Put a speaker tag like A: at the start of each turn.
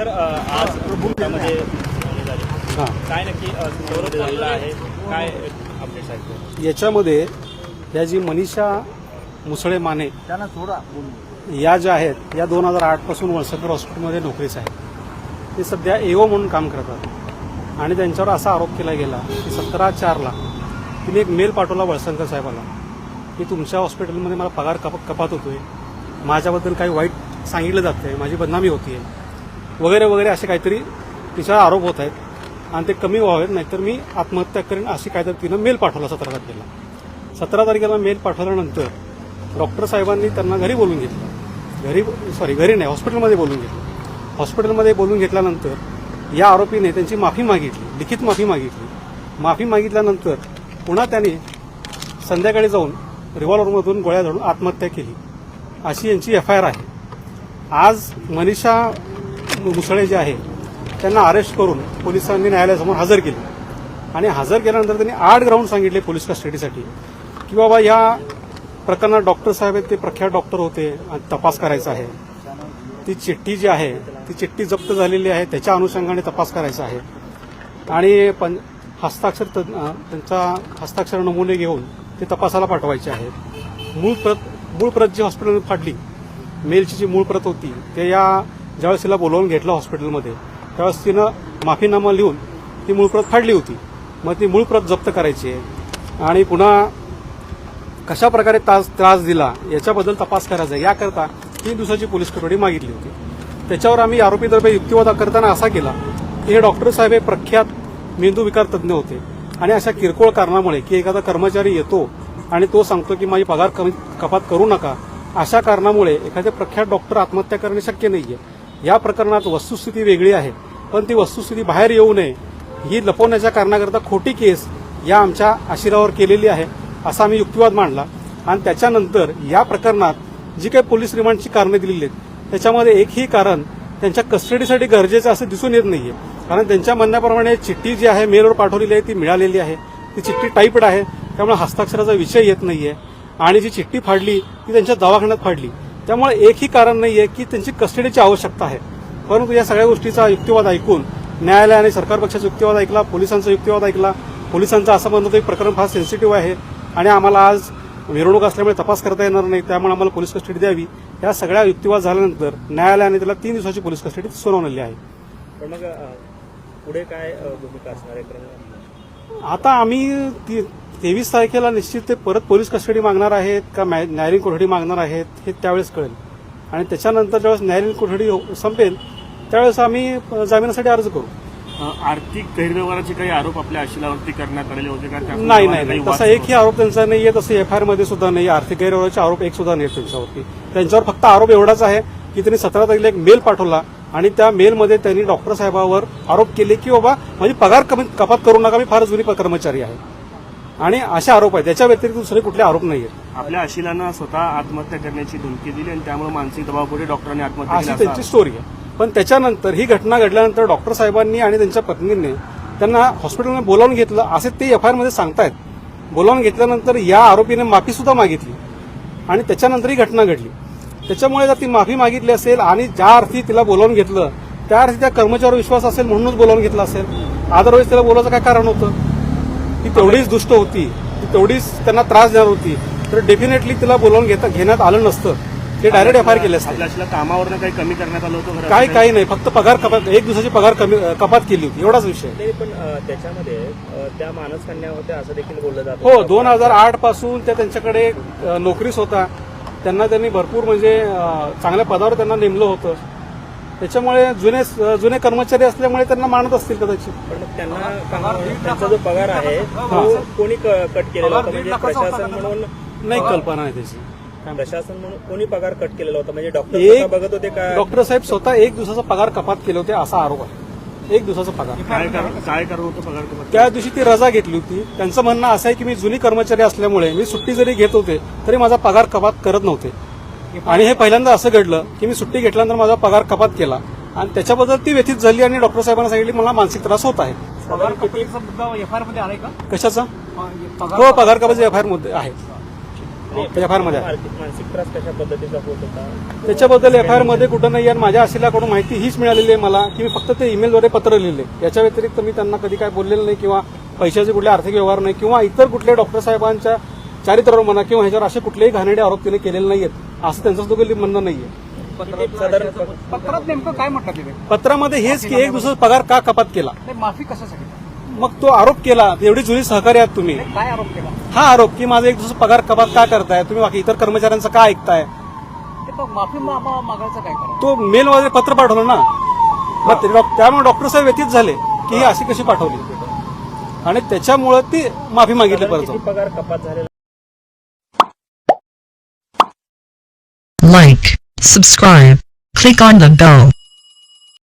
A: तर आज
B: हां.
A: काय नक्की झालेलं आहे? काय अपडेट्स आहेत?
B: याच्यामध्ये या जी मनीषा मुसळे माने
C: त्यांना सोडा
B: या ज्या आहेत या दोन हजार आठपासून वळसकर हॉस्पिटलमध्ये नोकरीच आहे ते सध्या एओ म्हणून काम करतात. आणि त्यांच्यावर असा आरोप केला गेला की सतरा चारला तिने एक मेल पाठवला वळसंकर साहेबाला की तुमच्या हॉस्पिटलमध्ये मला पगार कप कपात होतोय. माझ्याबद्दल काही वाईट सांगितलं जातं आहे माझी बदनामी होती आहे वगैरे वगैरे असे काहीतरी तिच्यावर आरोप होत आहेत. आणि ते कमी व्हावेत नाहीतर मी आत्महत्या करेन अशी काहीतरी तिनं मेल पाठवला सतरा तारखेला. सतरा तारखेला मेल पाठवल्यानंतर डॉक्टर साहेबांनी त्यांना घरी बोलून घेतलं. घरी सॉरी घरी नाही हॉस्पिटलमध्ये बोलून घेतलं. हॉस्पिटलमध्ये बोलून घेतल्यानंतर या आरोपीने त्यांची माफी मागितली लिखित माफी मागितली. माफी मागितल्यानंतर पुन्हा त्याने संध्याकाळी जाऊन रिव्हॉल्वरमधून गोळ्या झाडून आत्महत्या केली. अशी यांची एफ आय आर आहे. आज मनीषा मुसळे जे आहे त्यांना अरेस्ट करून पोलिसांनी न्यायालयासमोर हजर केली. आणि हजर केल्यानंतर त्यांनी आठ ग्राउंड सांगितले पोलीस कस्टडीसाठी की बाबा या प्रकरणात डॉक्टर साहेब आहेत ते प्रख्यात डॉक्टर होते आणि तपास करायचा आहे. ती चिठ्ठी जी आहे ती चिठ्ठी जप्त झालेली आहे त्याच्या अनुषंगाने तपास करायचा आहे. आणि पं हस्ताक्षर त्यांचा हस्ताक्षर नमुने घेऊन ते तपासाला पाठवायचे आहेत मूळ प्रत मूळ प्रत जी हॉस्पिटल फाडली मेलची जी मूळ प्रत होती ते या ज्यावेळेस तिला बोलावून घेतलं हॉस्पिटलमध्ये त्यावेळेस तिनं माफीनामा लिहून ती मूळ प्रत फाडली होती. मग ती मूळ प्रत जप्त करायची. आहे आणि पुन्हा कशा प्रकारे त्रास त्रास दिला याच्याबद्दल तपास करायचा. आहे. याकरता तीन दिवसाची पोलीस कोठडी मागितली होती. त्याच्यावर आम्ही आरोपीतर्फे युक्तिवाद करताना असा केला की हे डॉक्टर साहेब हे प्रख्यात मेंदू विकार तज्ज्ञ होते. आणि अशा किरकोळ कारणामुळे की एखादा कर्मचारी येतो आणि तो सांगतो की माझी पगार कमी कपात करू नका. अशा कारणामुळे एखादे प्रख्यात डॉक्टर आत्महत्या करणे शक्य नाहीये. या प्रकरणात वस्तुस्थिती वेगळी आहे. पण ती वस्तुस्थिती बाहेर येऊ नये. ही लपवण्याच्या कारणाकरता खोटी केस या आमच्या आशिरावर केलेली आहे असा आम्ही युक्तिवाद मांडला. आणि त्याच्यानंतर या प्रकरणात जी काही पोलीस रिमांडची कारणे दिलेली आहेत त्याच्यामध्ये एकही कारण त्यांच्या कस्टडीसाठी गरजेचं असं दिसून येत नाहीये. कारण त्यांच्या म्हणण्याप्रमाणे चिठ्ठी जी आहे मेलवर पाठवलेली आहे ती मिळालेली आहे. ती चिठ्ठी टाईपड आहे त्यामुळे हस्ताक्षराचा विषय येत नाहीये. आणि जी चिठ्ठी फाडली ती त्यांच्या दवाखान्यात फाडली. त्यामुळे एकही कारण नाही आहे की त्यांची कस्टडीची आवश्यकता आहे. परंतु या सगळ्या गोष्टीचा युक्तिवाद ऐकून न्यायालयाने सरकार पक्षाचा युक्तिवाद ऐकला पोलिसांचा युक्तिवाद ऐकला पोलिसांचं असं म्हणतो की प्रकरण फार सेन्सिटिव्ह आहे आणि आम्हाला आज मिरवणूक असल्यामुळे तपास करता येणार नाही त्यामुळे आम्हाला पोलीस कस्टडी द्यावी. या सगळ्या युक्तिवाद झाल्यानंतर न्यायालयाने त्याला तीन दिवसाची पोलीस कस्टडी सुनावलेली आहे.
A: पण मग पुढे काय भूमिका असणार आहे?
B: आता आम्ही तेवीस तारखेला निश्चित ते परत पोलीस कस्टडी मागणार आहेत का न्याय- न्यायालयीन कोठडी मागणार आहेत हे त्यावेळेस कळेल. आणि त्याच्यानंतर ज्यावेळेस न्यायालयीन कोठडी हो- संपेल त्यावेळेस आम्ही जामिनासाठी अर्ज करू.
D: आर्थिक गैरव्यवहाराचे काही आरोप आपल्या आशिलावरती करण्यात आलेले होते का?
B: नाही नाही नाही. तसा एकही आरोप त्यांचा नाहीये तसं एफ आय आरमध्ये सुद्धा नाही आर्थिक गैरव्यवहाराचे आरोप एक सुद्धा नाही त्यांच्यावरती. त्यांच्यावर फक्त आरोप एवढाच आहे की त्यांनी सतरा तारखेला एक मेल पाठवला आणि त्या मेलमध्ये त्यांनी डॉक्टर साहेबावर आरोप केले की बाबा माझी पगार कमी कपात करू नका मी फार जुनी कर्मचारी आहे. आणि असे आरोप आहेत. त्याच्या व्यतिरिक्त दुसरे कुठले आरोप नाही आहेत
D: आपल्या आशिलांना स्वतः आत्महत्या करण्याची धमकी दिली आणि त्यामुळे मानसिक दबावापुढे डॉक्टरांनी आत्महत्या
B: अशी त्यांची स्टोरी आहे. पण त्याच्यानंतर ही घटना घडल्यानंतर डॉक्टर साहेबांनी आणि त्यांच्या पत्नीने त्यांना हॉस्पिटलमध्ये बोलावून घेतलं. असे ते एफ आयमध्ये सांगतायत. बोलावून घेतल्यानंतर या आरोपीने माफी सुद्धा मागितली. आणि त्याच्यानंतर ही घटना घडली. त्याच्यामुळे जर ती माफी मागितली असेल आणि ज्या अर्थी तिला बोलावून घेतलं त्या अर्थी त्या कर्मचाऱ्यावर विश्वास असेल म्हणूनच बोलावून घेतलं असेल. अदरवाईज तिला बोलायचं काय कारण होतं? ती तेवढीच दुष्ट होती. ती तेवढीच त्यांना त्रास देणार होती. तर डेफिनेटली तिला बोलावून घेता घेण्यात आलं नसतं. ते डायरेक्ट एफ आय आर केले असते.
D: कामावरनं काही कमी करण्यात आलं होतं खरं
B: काही नाही. फक्त पगार कपात एक दिवसाची पगार कमी कपात केली होती. एवढाच विषय.
A: पण अ, त्याच्यामध्ये त्या मानस कन्या होत्या असं देखील बोललं जातं.
B: हो दोन हजार आठपासून त्या त्यांच्याकडे अ, नोकरीस होता. त्यांना त्यांनी भरपूर म्हणजे चांगल्या पदावर त्यांना नेमलं होतं. त्याच्यामुळे जुने जुने कर्मचारी असल्यामुळे त्यांना मानत असतील कदाचित.
A: पण त्यांना त्यांचा जो पगार आहे तो कोणी कट केलेला होता? म्हणजे प्रशासन म्हणून
B: नाही कल्पना आहे त्याची?
A: प्रशासन म्हणून कोणी पगार कट केलेला होता? म्हणजे डॉक्टर बघत होते का?
B: डॉक्टर साहेब स्वतः एक दिवसाचा पगार कपात केले होते असा आरोप आहे. एक दिवसाचा पगार.
D: काय कारण काय कारण होतं पगार कपात
B: त्या दिवशी ती रजा घेतली होती. त्यांचं म्हणणं असं आहे की मी जुनी कर्मचारी असल्यामुळे मी सुट्टी जरी घेत होते तरी माझा पगार कपात करत नव्हते. आणि हे पहिल्यांदा असं घडलं की मी सुट्टी घेतल्यानंतर माझा पगार कपात केला. आणि त्याच्याबद्दल ती व्यथित झाली आणि डॉक्टर साहेबांना सांगितली मला मानसिक त्रास होत आहे.
C: पगार कपातीचा मुद्दा एफ आय आरमध्ये आलाय का?
B: कशाचा? हो पगार कपात एफ आय आरमध्ये आहे. एफ आयमध्ये आहे.
A: मानसिक मानसिक त्रास कशा पद्धतीचा होत होता?
B: त्याच्याबद्दल एफ आय आरमध्ये कुठं नाही आणि माझ्या अशिलाकडून माहिती हीच मिळालेली आहे मला की मी फक्त ते ईमेलद्वारे पत्र लिहिले. याच्या व्यतिरिक्त मी त्यांना कधी काय बोललेलं नाही किंवा पैशाचे कुठले आर्थिक व्यवहार नाही किंवा इतर कुठल्या डॉक्टर साहेबांच्या चारित्र्यावर म्हणा किंवा ह्याच्यावर असे कुठलेही घाणेरडे आरोप तिने केलेले नाहीयेत. असं त्यांचं सुद्धा म्हणणं नाहीये.
C: पत्रात नेमकं काय म्हटलं तिथे?
B: पत्रामध्ये हेच की एक दिवसाचा पगार का कपात केला?
C: माफी कशासाठी?
B: मग तो आरोप केला एवढी जुनी सहकारी आहात तुम्ही.
C: काय आरोप केला?
B: हा आरोप की माझा एक दिवस पगार कपात का करताय? तुम्ही बाकी इतर कर्मचाऱ्यांचं का ऐकताय?
C: ते पण माफी मा- मा- मागायचं काय करा
B: तो मेल वगैरे पत्र पाठवलं ना? मग ते डॉक- त्यामुळे डॉक्टर साहेब व्यतीत झाले की ही अशी कशी पाठवली? आणि त्याच्यामुळे ती माफी मागितली परत.
A: पगार कपात झालेला?
E: Like, subscribe, click on the bell.